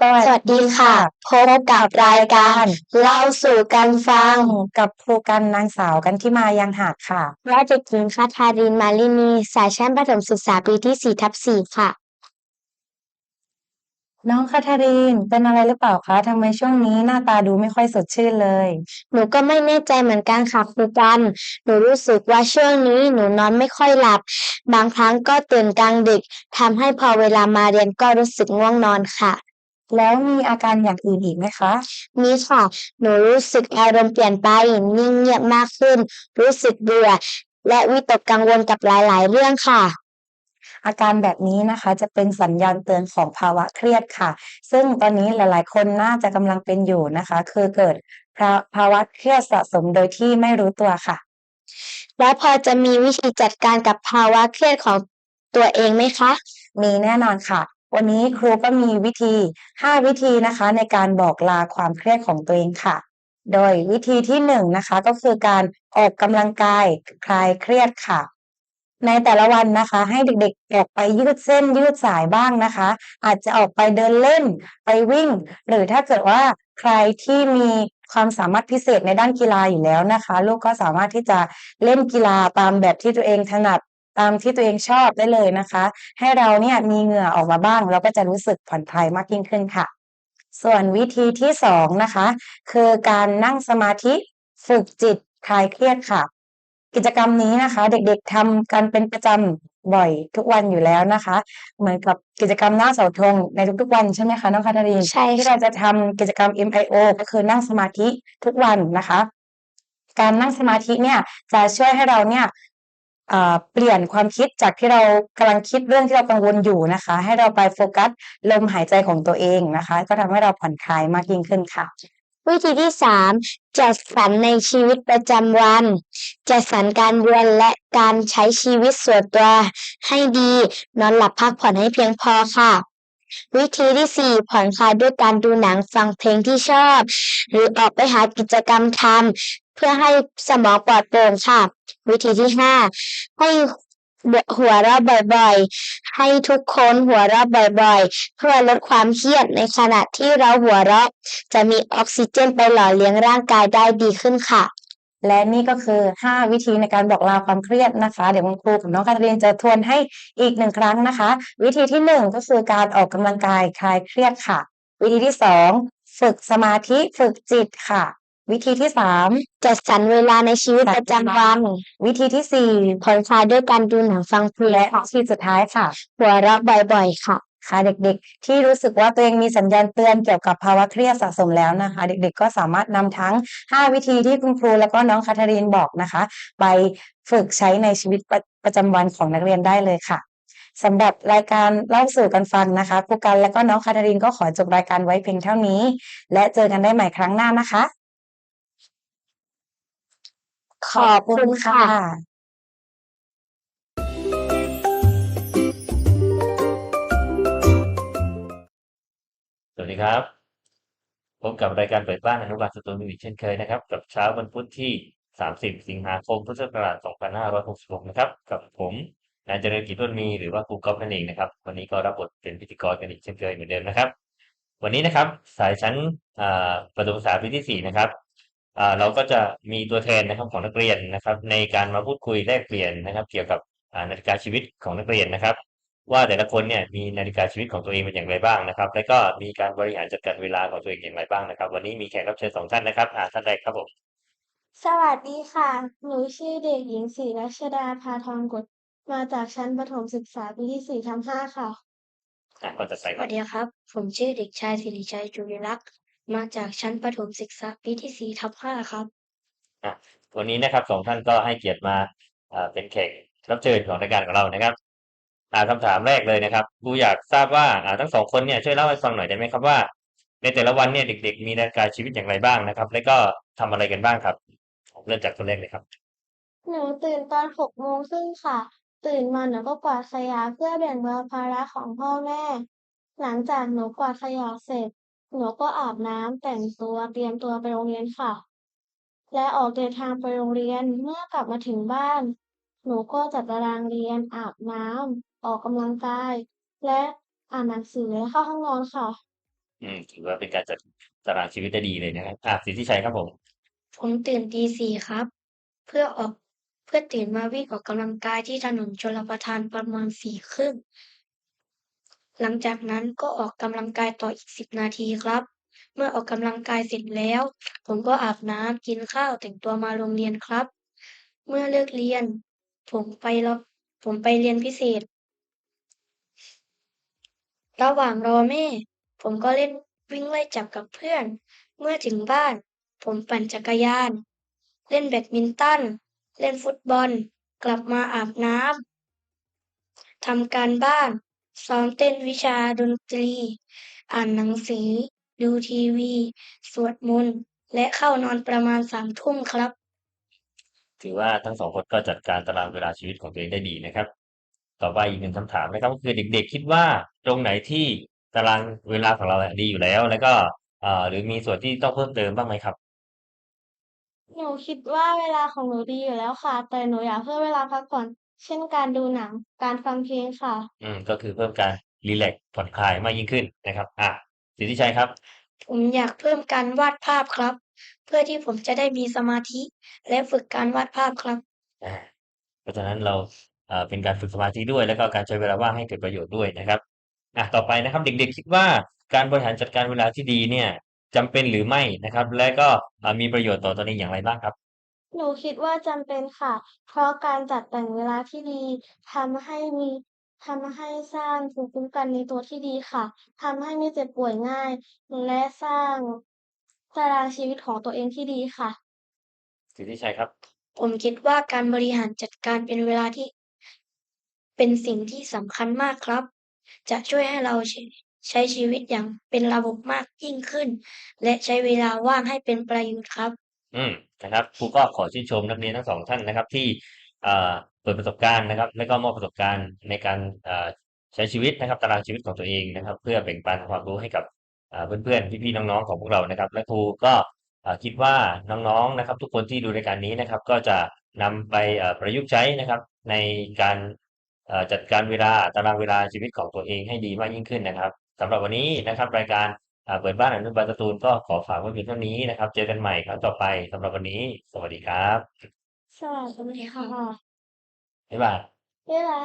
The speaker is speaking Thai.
สวัสดีค่ะ พบกับรายการเล่าสู่กันฟังกับครูกันนางสาวกันที่มายังหาดค่ะ และเด็กหญิงคาทารินมาลินีสายชั้นประถมศึกษาปีที่4ทับ4ค่ะ น้องคาทารินเป็นอะไรหรือเปล่าคะทำไมช่วงนี้หน้าตาดูไม่ค่อยสดชื่นเลย หนูก็ไม่แน่ใจเหมือนกันค่ะครูกัน หนูรู้สึกว่าช่วงนี้หนูนอนไม่ค่อยหลับ บางครั้งก็ตื่นกลางดึกทำให้พอเวลามาเรียนก็รู้สึกง่วงนอนค่ะ แล้วมีอาการอย่างอื่นอีกไหมคะมีค่ะ หนูรู้สึกอารมณ์เปลี่ยนไปนิ่งเงียบมากขึ้น รู้สึกเบื่อ และวิตกกังวลกับหลาย ๆ เรื่องค่ะ อาการแบบนี้นะคะ จะเป็นสัญญาณเตือนของภาวะเครียดค่ะ ซึ่งตอนนี้หลาย ๆ คนน่าจะกำลังเป็นอยู่นะคะ คือเกิดภาภาวะเครียดสะสมโดยที่ไม่รู้ตัวค่ะ และพอจะมีวิธีจัดการกับภาวะเครียดของตัวเองไหมคะ มีแน่นอนค่ะ วันนี้ครูก็มีวิธี 5 วิธีนะคะในการบอกลาความเครียดของตัวเองค่ะ โดยวิธีที่1นงนะคะก็คือการออกกำลังกายคลายเครียดค่ะ ในแต่ละวันนะคะ ให้เด็กๆออกไปยืดเส้นยืดสายบ้างนะคะ อาจจะออกไปเดินเล่นไปวิ่ง หรือถ้าเกิดว่าใครที่มีความสามารถพิเศษในด้านกีฬาอยู่แล้วนะคะ ลูกก็สามารถที่จะเล่นกีฬาตามแบบที่ตัวเองถนัด ตามที่ตัวเองชอบได้เลยนะคะ ให้เราเนี่ยมีเหงื่อออกมาบ้าง เราก็จะรู้สึกผ่อนคลายมากยิ่งขึ้นค่ะ ส่วนวิธีที่สองนะคะ คือการนั่งสมาธิฝึกจิตคลายเครียดค่ะ กิจกรรมนี้นะคะ เด็กๆทำกันเป็นประจำบ่อยทุกวันอยู่แล้วนะคะ เหมือนกับกิจกรรมหน้าเสาธงในทุกๆวันใช่ไหมคะน้องคาทารีนใช่ที่ค่ะเราจะทำกิจกรรม MIO ก็คือนั่งสมาธิทุกวันนะคะ การนั่งสมาธิเนี่ยจะช่วยให้เราเนี่ย เปลี่ยนความคิดจากที่เรากำลังคิดเรื่องที่เรากังวลอยู่นะคะ ให้เราไปโฟกัสลมหายใจของตัวเองนะคะ ก็ทำให้เราผ่อนคลายมากยิ่งขึ้นค่ะ วิธีที่สามจัดสรรในชีวิตประจำวัน จัดสรรการเรียนและการใช้ชีวิตส่วนตัวให้ดี นอนหลับพักผ่อนให้เพียงพอค่ะวิธีที่สี่ผ่อนคลายด้วยการดูหนังฟังเพลงที่ชอบ หรือออกไปหากิจกรรมทำ เพื่อให้สมองปลอดโปร่งค่ะ วิธีที่ห้าให้หัวเราะบ่อยๆ ให้ทุกคนหัวเราะบ่อยๆ เพื่อลดความเครียดในขณะที่เราหัวเราะ จะมีออกซิเจนไปหล่อเลี้ยงร่างกายได้ดีขึ้นค่ะ และนี่ก็คือ 5 วิธีในการบอกลาความเครียดนะคะ เดี๋ยวคุณครูกับน้องคาทารียนจะทวนให้อีกหนึ่งครั้งนะคะ วิธีที่ 1 ก็คือการออกกำลังกายคลายเครียดค่ะ วิธีที่ 2 ฝึกสมาธิฝึกจิตค่ะ วิธีที่3จัดสรรเวลาในชีวิตประจำวัน วิธีที่สี่ผ่อนคลายด้วยการดูหนังฟังเพลงและวิธีสุดท้ายค่ะหัวเราะบ่อยๆค่ะค่ะเด็กๆ ที่รู้สึกว่าตัวเองมีสัญญาณเตือนเกี่ยวกับภาวะเครียดสะสมแล้วนะคะ เด็กๆ ก็สามารถนำทั้ง 5 วิธีที่คุณครูแล้วก็น้องคาทารีนบอกนะคะ ไปฝึกใช้ในชีวิตประประจำวันของนักเรียนได้เลยค่ะสำหรับรายการเล่าสู่กันฟังนะคะครูกันและก็น้องคาทารินก็ขอจบรายการไว้เพียงเท่านี้ และเจอกันได้ใหม่ครั้งหน้านะคะ ขอบคุณค่ะสวัสดีครับ พบกับรายการเปิดบ้านอนุบาลสตูนอีกเช่นเคยนะครับ กับเช้าวันพุธที่ 30 สิงหาคมพุทธศักราช2566 นะครับ กับผมนายเจริญกิจต้นมีหรือว่าครูก๊อฟนั่นเองนะครับ วันนี้ก็รับบทเป็นพิธีกรกันอีกเช่นเคยเหมือนเดิมนะครับ วันนี้นะครับ สายชั้นประถมศึกษาปีที่ 4 นะครับ เราก็จะมีตัวแทนนะครับของนักเรียนนะครับ ในการมาพูดคุยแลกเปลี่ยนนะครับ เกี่ยวกับอ่านาฬิกาชีวิตของนักเรียนนะครับ ว่าแต่ละคนเนี่ยมีนาฬิกาชีวิตของตัวเองเป็นอย่างไรบ้างนะครับ แล้วก็มีการบริหารจัดการเวลาของตัวเองอย่างไรบ้างนะครับ วันนี้มีแขกรับเชิญสองท่านนะครับอ่าท่านแรกครับผมสวัสดีค่ะ หนูชื่อเด็กหญิงศรีรัชดาพาทองกุลมาจากชั้นประถมศึกษาปีที่สี่ทับห้าค่ะ อ่าคนต่อไปสครัวับสดีครับ ผมชื่อเด็กชายสิริชัยจุลิลักษณ์ มาจากชั้นประถมศึกษาปีที่สี่ทับห้าครับ อะวันนี้นะครับสองท่านก็ให้เกียรติมาอ่าเป็นแขกรับเชิญของรายการของเรานะครับอ่าคำถามแรกเลยนะครับครูอยากทราบว่าอ่าทั้งสองคนเนี่ยช่วยเล่าให้ฟังหน่อยได้ไหมครับว่า ในแต่ละวันเนี่ยเด็ก ๆ มีนาฬิกาชีวิตอย่างไรบ้างนะครับ แล้วก็ทำอะไรกันบ้างครับเริ่มจากคนแรกเลยครับ หนูตื่นตอนหกโมงครึ่งค่ะ ตื่นมาหนูก็กวาดขยะเพื่อแบ่งเบาภาระของพ่อแม่ หลังจากหนูกวาดขยะเสร็จ หนูก็อาบน้ำแต่งตัวเตรียมตัวไปโรงเรียนค่ะ และออกเดินทางไปโรงเรียนเมื่อกลับมาถึงบ้าน หนูก็จัดตารางเรียนอาบน้ำออกกำลังกาย และอ่านหนังสือและเข้าห้องนอนค่ะ อืมถือว่าเป็นการจัดตารางชีวิตได้ดีเลยนะครับอ่าสิทธิชัยครับผม ผมตื่นตีสี่ครับ เพื่อออกเพื่อตื่นมาวิ่งออกกำลังกายที่ถนนชลประทานประมาณสี่ครึ่ง หลังจากนั้นก็ออกกำลังกายต่ออีกสิบนาทีครับ เมื่อออกกำลังกายเสร็จแล้ว ผมก็อาบน้ำกินข้าวแต่งตัวมาโรงเรียนครับ เมื่อเลิกเรียน ผมไปแล้วผมไปเรียนพิเศษ ระหว่างรอแม่ ผมก็เล่นวิ่งไล่จับกับเพื่อน เมื่อถึงบ้าน ผมปั่นจักรยาน เล่นแบดมินตัน เล่นฟุตบอล กลับมาอาบน้ำทำการบ้าน ซ้อมเต้นวิชาดนตรี อ่านหนังสือ ดูทีวี สวดมนต์ และเข้านอนประมาณสามทุ่มครับ ถือว่าทั้งสองคนก็จัดการตารางเวลาชีวิตของตัวเองได้ดีนะครับ ต่อไปอีกหนึ่งคำถามนะครับก็คือเด็ก ๆ คิดว่าตรงไหนที่ตารางเวลาของเราอะดีอยู่แล้ว แล้วก็เอ่อหรือมีส่วนที่ต้องเพิ่มเติมบ้างไหมครับ หนูคิดว่าเวลาของหนูดีอยู่แล้วค่ะ แต่หนูอยากเพิ่มเวลาพักผ่อน เช่นการดูหนัง การฟังเพลงค่ะ อืมก็คือเพิ่มการรีแลกซ์ผ่อนคลายมากยิ่งขึ้นนะครับ อะสิทธิชัยครับ ผมอยากเพิ่มการวาดภาพครับ เพื่อที่ผมจะได้มีสมาธิ และฝึกการวาดภาพครับ อ่าเพราะฉะนั้นเราเอ่อเป็นการฝึกสมาธิด้วย แล้วก็การใช้เวลาว่างให้เกิดประโยชน์ด้วยนะครับอะต่อไปนะครับเด็กๆคิดว่าการบริหารจัดการเวลาที่ดีเนี่ยจำเป็นหรือไม่นะครับ และก็อ่ามีประโยชน์ต่อตนเองอย่างไรบ้างครับ หนูคิดว่าจำเป็นค่ะ เพราะการจัดแต่งเวลาที่ดีทำให้มีทำให้สร้างภูมิคุ้มกันในตัวที่ดีค่ะทำให้ไม่เจ็บป่วยง่าย และสร้างตารางชีวิตของตัวเองที่ดีค่ะ สิทธิชัยครับ ผมคิดว่าการบริหารจัดการเป็นเวลาที่ เป็นสิ่งที่สำคัญมากครับ จะช่วยให้เราใช้ใช้ชีวิตอย่างเป็นระบบมากยิ่งขึ้น และใช้เวลาว่างให้เป็นประโยชน์ครับ อืมนะครับครูก็ขอชื่นชมนักเรียนทั้งสองท่านนะครับ ที่เอ่อเปิดประสบการณ์นะครับ และก็มอบประสบการณ์ในการเอ่อใช้ชีวิตนะครับ ตารางชีวิตของตัวเองนะครับ เพื่อแบ่งปันความรู้ให้กับเพื่อนๆพี่ๆน้องๆของพวกเรานะครับ และครูก็คิดว่าน้องๆนะครับ ทุกคนที่ดูรายการนี้นะครับ ก็จะนำไปเอ่อประยุกต์ใช้นะครับ ในการจัดการเวลาตารางเวลาชีวิตของตัวเองให้ดีมากยิ่งขึ้นนะครับสำหรับวันนี้นะครับ รายการ เปิดบ้านอนุบาลการ์ตูนก็ขอฝากไว้เพียงเท่านี้นะครับ เจอกันใหม่ครั้งต่อไปสำหรับวันนี้ สวัสดีครับสวัสดีค่ะบ๊ายบายเวลา